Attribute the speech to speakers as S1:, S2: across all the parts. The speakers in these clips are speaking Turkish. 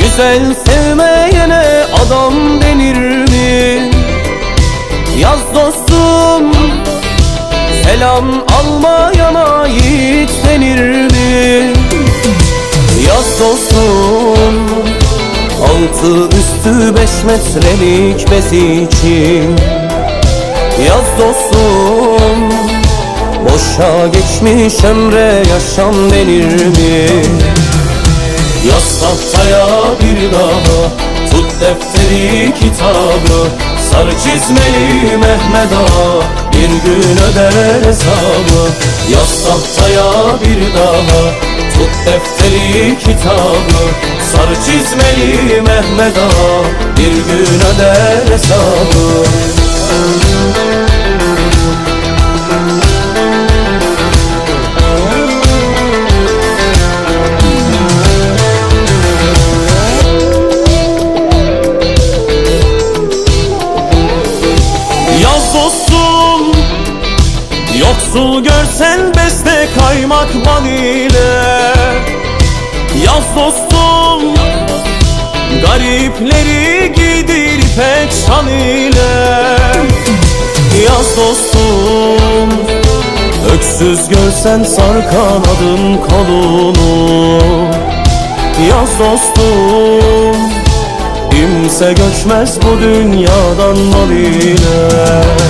S1: Güzel sevmeyene adam denir mi? Yaz dostum Selam almayana yiğit denir mi? Yaz dostum Altı üstü beş metrelik bez için. Yaz dostum Boşa geçmiş ömre yaşam denir mi? Yaz tahtaya bir daha Tut defteri kitabı Sar çizmeli Mehmet Ağa Bir gün öder hesabı Yaz tahtaya bir daha Tut defteri kitabı Sar çizmeli Mehmet Ağa Bir gün öder hesabı Yoksul görsen beste kaymak bal ile. Yaz dostum Garipleri giydir ipek şal ile. Yaz dostum Öksüz görsen sar kanadın kolunu. Yaz dostum Kimse göçmez bu dünyadan mal ile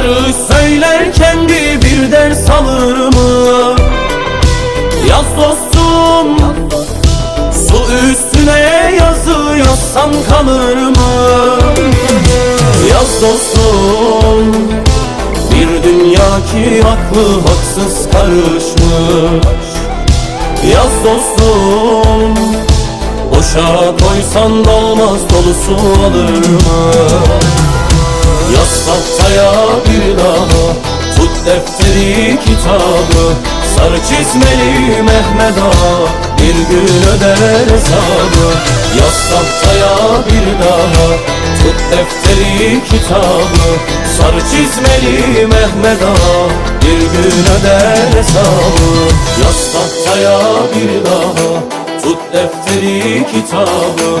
S1: Barış söylerken bir bir ders alır mı? Yaz dostum Su üstüne yazı yazsam kalır mı? Yaz dostum Bir dünya ki aklı haksız karışmış Yaz dostum Boşa koysan dolmaz dolusu alır mı? Yaz bir daha Tut defteri kitabı. Sarı çizmeli Mehmet Ağa Bir gün öder hesabı. Yaz tahtaya bir daha Tut defteri kitabı. Sarı çizmeli Mehmet Ağa Bir gün öder hesabı. Yaz tahtaya bir daha Tut defteri kitabı